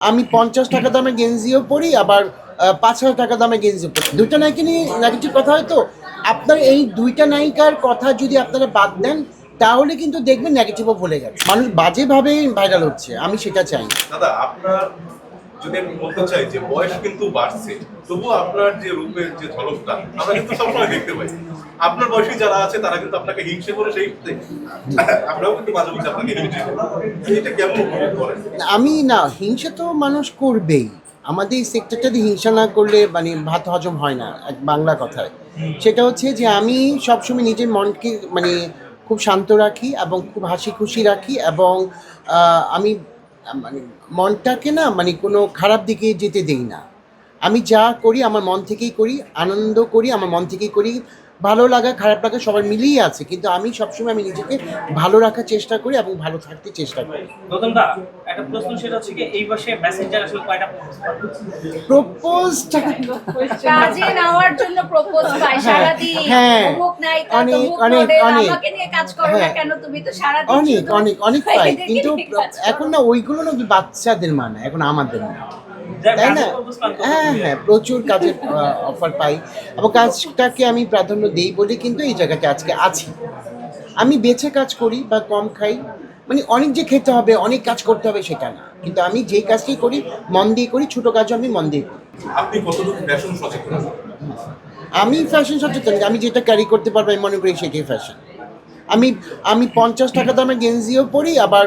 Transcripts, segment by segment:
আমি পঞ্চাশ টাকা দামে গেঞ্জিও পরি, আবার পাঁচ হাজার টাকা দামে গেঞ্জিও পরি। দুইটা নায়িকা নিয়ে নেগেটিভ কথা হয়তো আপনার এই দুইটা নায়িকার কথা যদি আপনারা বাদ দেন, তাহলে কিন্তু দেখবেন নেগেটিভও ভুলে গেছে মানুষ বাজেভাবেই ভাইরাল হচ্ছে, আমি সেটা চাই। দাদা, আপনার যদি আমি বলতে চাই যে বয়স কিন্তু বাড়ছে আপনার যে রূপের যে ঝলকটা, আমরা কিন্তু সবসময় দেখতে পাই। আপনার বয়সী যারা আছে, তারা কিন্তু আপনাকে হিংসে করে সেই কিন্তু মাঝে মাঝে আপনাকে হিংসে এটা কেমন উপভোগ করেন? আমি না, হিংসা তো মানুষ করবেই। আমাদের এই সেক্টরটাতে হিংসা না করলে মানে ভাত হজম হয় না, এক বাংলা কথায়। সেটা হচ্ছে যে আমি সবসময় নিজের মনকে মানে খুব শান্ত রাখি এবং খুব হাসি খুশি রাখি এবং আমি মানে মনটাকে না মানে কোনো খারাপ দিকে যেতে দেই না। আমি যা করি আমার মন থেকেই করি আনন্দ করি আমার মন থেকেই করি ভালো লাগা খারাপ লাগা সবার মিলিয়ে আছে। কিন্তু আমি সবসময় আমি নিজেকে ভালো রাখার চেষ্টা করি এবং ভালো থাকতে চেষ্টা করি। একটা প্রশ্ন সেটা হচ্ছে কি এই বসে মেসেঞ্জার আসলে কয়টা প্রপোজটা কাজে নেওয়ার জন্য প্রপোজ পাই সারাদিন হ্যাঁ, অনেক, অনেক, অনেক। আমাকে নিয়ে কাজ করো না হ্যাঁ। কেন তুমি তো সারাদিন অনেক অনেক অনেক পাই কিন্তু। এখন না ওইগুলো না বাচ্চাদের মানে এখন আমাদের না। তাই না? হ্যাঁ হ্যাঁ প্রচুর কাজের অফার পাই। এবং কাজটাকে আমি প্রাধান্য দিই বলে কিন্তু এই জায়গাতে আজকে আছি। আমি বেছে কাজ করি বা কম খাই মানে অনেক যে খেতে হবে অনেক কাজ করতে হবে সেটা না। কিন্তু আমি যেই কাজটাই করি মন দিয়ে করি ছোটো কাজও আমি মন দিয়ে করি। আপনি কতটুকু ফ্যাশন সচেতন? আমি ফ্যাশন সচেতন আমি যেটা ক্যারি করতে পারব, আমি মনে করি সেটাই ফ্যাশন আমি আমি পঞ্চাশ টাকা দামে গেঞ্জিও পরি, আবার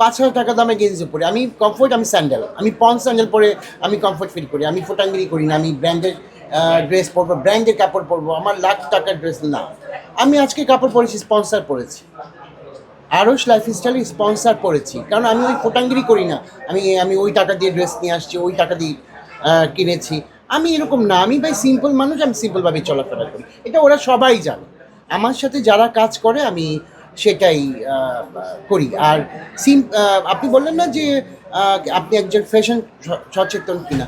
পাঁচ হাজার টাকা দামে গেঞ্জিও পরি। আমি কমফোর্ট আমি স্যান্ডেল আমি পন স্যান্ডেল পরে আমি কমফোর্ট ফিল করি। আমি ফোটাঙ্গিরি করি না, আমি ব্র্যান্ডের ড্রেস পরবো ব্র্যান্ডের কাপড় পরবো। আমার লাখ টাকার ড্রেস না। আমি আজকে কাপড় পরেছি স্পন্সার পরেছি। আরস লাইফস্টাইল স্পন্সার করেছি কারণ আমি ওই ফোটাঙ্গিরি করি না। আমি আমি ওই টাকা দিয়ে ড্রেস নিয়ে আসছি, ওই টাকা দিয়ে কিনেছি। আমি এরকম না। আমি ভাই সিম্পল মানুষ, আমি সিম্পলভাবে চলাফেরা করি। এটা ওরা সবাই জানে। আমার সাথে যারা কাজ করে, আমি সেটাই করি। আর সিম আপনি বললেন না যে আপনি একজন ফ্যাশন সচেতন কিনা।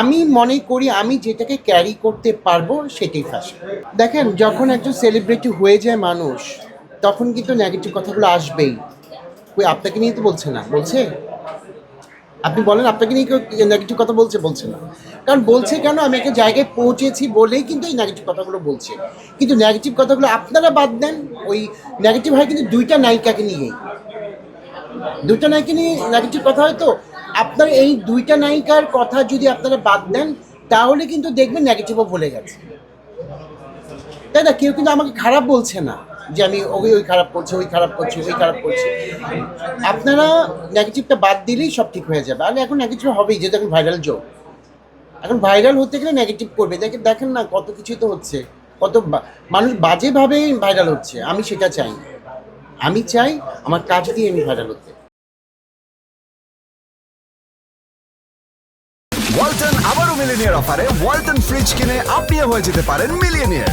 আমি মনে করি আমি যেটাকে ক্যারি করতে পারব, সেটাই ফ্যাশন দেখেন, যখন একজন সেলিব্রিটি হয়ে যায় মানুষ, তখন কিন্তু নেগেটিভ কথাগুলো আসবেই। কই, আপনাকে নিয়ে তো বলছে না। বলছে? আপনি বলেন, আপনাকে নিয়ে কেউ নেগেটিভ কথা বলছে? বলছে না। কারণ বলছে কেন? আমি একটা জায়গায় পৌঁছেছি বলেই কিন্তু এই নেগেটিভ কথাগুলো বলছে। কিন্তু নেগেটিভ কথাগুলো আপনারা বাদ দেন। ওই নেগেটিভ হয় কিন্তু দুইটা নায়িকাকে নিয়েই। দুইটা নায়িকা নিয়ে নেগেটিভ কথা হয় তো। আপনার এই দুইটা নায়িকার কথা যদি আপনারা বাদ দেন, তাহলে কিন্তু দেখবেন নেগেটিভও ভুলে গেছে। তাই না? কেউ কিন্তু আমাকে খারাপ বলছে না। যে আমি ওই ওই খারাপ করছে, ওই খারাপ করছে, ওই খারাপ করছে। আপনারা নেগেটিভটা বাদ দিলেই সব ঠিক হয়ে যাবে। আর এখন নেগেটিভ হবেই, যেহেতু এখন ভাইরাল যোগ এখন ভাইরাল হতে গেলে নেগেটিভ করবে। দেখেন দেখেন না কত কিছুই তো হচ্ছে। কত মানুষ বাজেভাবে ভাইরাল হচ্ছে। আমি সেটা চাই আমি চাই আমার কাজ দিয়ে আমি ভাইরাল হতে। ওয়ালটন আবারও মিলিনিয়ার অফারে ওয়ালটন ফ্রিজ কিনে আপনিও হয়ে যেতে পারেন মিলিয়নিয়ার